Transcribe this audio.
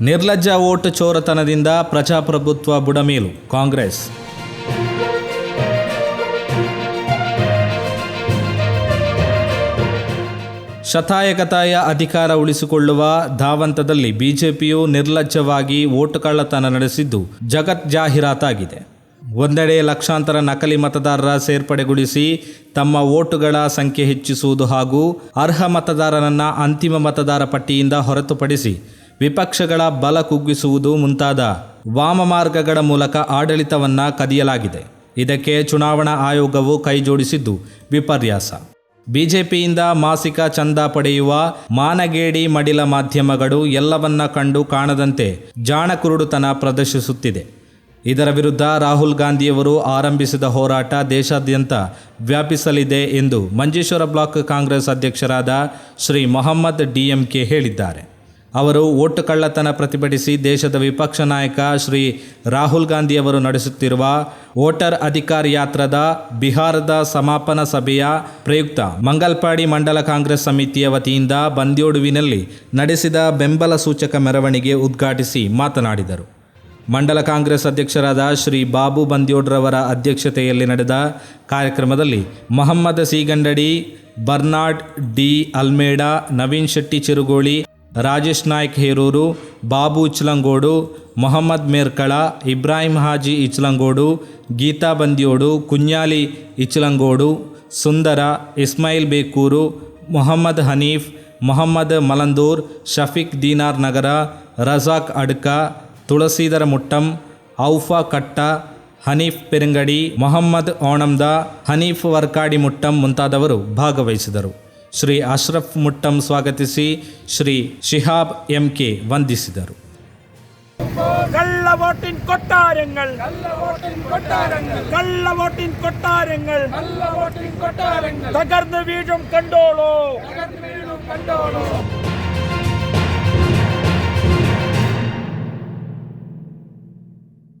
ನಿರ್ಲಜ್ಜ vote ಚೋರತನದಿಂದ ಪ್ರಜಾಪ್ರಭುತ್ವ ಬುಡಮೇಲು ಕಾಂಗ್ರೆಸ್. ಶತಾಯಗತಾಯ ಅಧಿಕಾರ ಉಳಿಸಿಕೊಳ್ಳುವ ಧಾವಂತದಲ್ಲಿ ಬಿಜೆಪಿಯು ನಿರ್ಲಜ್ಜವಾಗಿ ಓಟು ಕಳ್ಳತನ ನಡೆಸಿದ್ದು ಜಗತ್ ಜಾಹೀರಾತಾಗಿದೆ. ಒಂದೆಡೆ ಲಕ್ಷಾಂತರ ನಕಲಿ ಮತದಾರರ ಸೇರ್ಪಡೆಗೊಳಿಸಿ ತಮ್ಮ ಓಟುಗಳ ಸಂಖ್ಯೆ ಹೆಚ್ಚಿಸುವುದು ಹಾಗೂ ಅರ್ಹ ಮತದಾರರನ್ನು ಅಂತಿಮ ಮತದಾರ ಪಟ್ಟಿಯಿಂದ ಹೊರತುಪಡಿಸಿ ವಿಪಕ್ಷಗಳ ಬಲ ಕುಗ್ಗಿಸುವುದು ಮುಂತಾದ ವಾಮಮಾರ್ಗಗಳ ಮೂಲಕ ಆಡಳಿತವನ್ನು ಕದಿಯಲಾಗಿದೆ. ಇದಕ್ಕೆ ಚುನಾವಣಾ ಆಯೋಗವು ಕೈಜೋಡಿಸಿದ್ದು ವಿಪರ್ಯಾಸ. ಬಿಜೆಪಿಯಿಂದ ಮಾಸಿಕ ಚಂದ ಪಡೆಯುವ ಮಾನಗೇಡಿ ಮಡಿಲ ಮಾಧ್ಯಮಗಳು ಎಲ್ಲವನ್ನ ಕಂಡು ಕಾಣದಂತೆ ಜಾಣಕುರುಡುತನ ಪ್ರದರ್ಶಿಸುತ್ತಿದೆ. ಇದರ ವಿರುದ್ಧ ರಾಹುಲ್ ಗಾಂಧಿಯವರು ಆರಂಭಿಸಿದ ಹೋರಾಟ ದೇಶಾದ್ಯಂತ ವ್ಯಾಪಿಸಲಿದೆ ಎಂದು ಮಂಜೇಶ್ವರ ಬ್ಲಾಕ್ ಕಾಂಗ್ರೆಸ್ ಅಧ್ಯಕ್ಷರಾದ ಶ್ರೀ ಮೊಹಮ್ಮದ್ ಡಿಎಂಕೆ ಹೇಳಿದ್ದಾರೆ. ಅವರು ಓಟು ಕಳ್ಳತನ ಪ್ರತಿಭಟಿಸಿ ದೇಶದ ವಿಪಕ್ಷ ನಾಯಕ ಶ್ರೀ ರಾಹುಲ್ ಗಾಂಧಿಯವರು ನಡೆಸುತ್ತಿರುವ ವೋಟರ್ ಅಧಿಕಾರ ಯಾತ್ರದ ಬಿಹಾರದ ಸಮಾಪನ ಸಭೆಯ ಪ್ರಯುಕ್ತ ಮಂಗಲ್ಪಾಡಿ ಮಂಡಲ ಕಾಂಗ್ರೆಸ್ ಸಮಿತಿಯ ವತಿಯಿಂದ ಬಂದ್ಯೋಡುವಿನಲ್ಲಿ ನಡೆಸಿದ ಬೆಂಬಲ ಸೂಚಕ ಮೆರವಣಿಗೆ ಉದ್ಘಾಟಿಸಿ ಮಾತನಾಡಿದರು. ಮಂಡಲ ಕಾಂಗ್ರೆಸ್ ಅಧ್ಯಕ್ಷರಾದ ಶ್ರೀ ಬಾಬು ಬಂದ್ಯೋಡ್ರವರ ಅಧ್ಯಕ್ಷತೆಯಲ್ಲಿ ನಡೆದ ಕಾರ್ಯಕ್ರಮದಲ್ಲಿ ಮೊಹಮ್ಮದ್ ಸಿಗಂಡಡಿ, ಬರ್ನಾಡ್ ಡಿ ಅಲ್ಮೇಡಾ, ನವೀನ್ ಶೆಟ್ಟಿ ಚಿರುಗೋಳಿ, ರಾಜೇಶ್ ನಾಯ್ಕ್ ಹೇರೂರು, ಬಾಬು ಇಚ್ಲಂಗೋಡು, ಮೊಹಮ್ಮದ್ ಮೇರ್ಕಳ, ಇಬ್ರಾಹಿಂ ಹಾಜಿ ಇಚ್ಲಂಗೋಡು, ಗೀತಾ ಬಂದ್ಯೋಡು ಕುഞ്ഞാಲಿ ಇಚ್ಲಂಗೋಡು, ಸುಂದರ, ಇಸ್ಮಾಯಿಲ್ ಬೇಕೂರು, ಮೊಹಮ್ಮದ್ ಹನೀಫ್, ಮೊಹಮ್ಮದ್ ಮಲಂದೂರ್, ಶಫೀಕ್ ದೀನಾರ್ ನಗರ, ರಜಾಕ್ ಅಡ್ಕ ತುಳಸೀಧರ ಮುಟ್ಟಂ ಔಫಾ ಕಟ್ಟ ಹನೀಫ್ ಪೆರಂಗಡಿ ಮೊಹಮ್ಮದ್ ಓಣಂದ ಹನೀಫ್ ವರ್ಕಾಡಿ ಮುಟ್ಟಂ ಮುಂತಾದವರು ಭಾಗವಹಿಸಿದರು ಶ್ರೀ ಅಶ್ರಫ್ ಮುಟ್ಟಂ ಸ್ವಾಗತಿಸಿ ಶ್ರೀ ಶಿಹಾಬ್ ಎಂಕೆ ವಂದಿಸಿದರು കള്ള വോട്ടിൻ കൊട്ടാരങ്ങൾ കള്ള വോട്ടിൻ കൊട്ടാരങ്ങൾ കള്ള വോട്ടിൻ കൊട്ടാരങ്ങൾ കള്ള വോട്ടിൻ കൊട്ടാരങ്ങൾ തകർന്നു വീഴും കണ്ടോളൂ തകർന്നു വീഴും കണ്ടോളൂ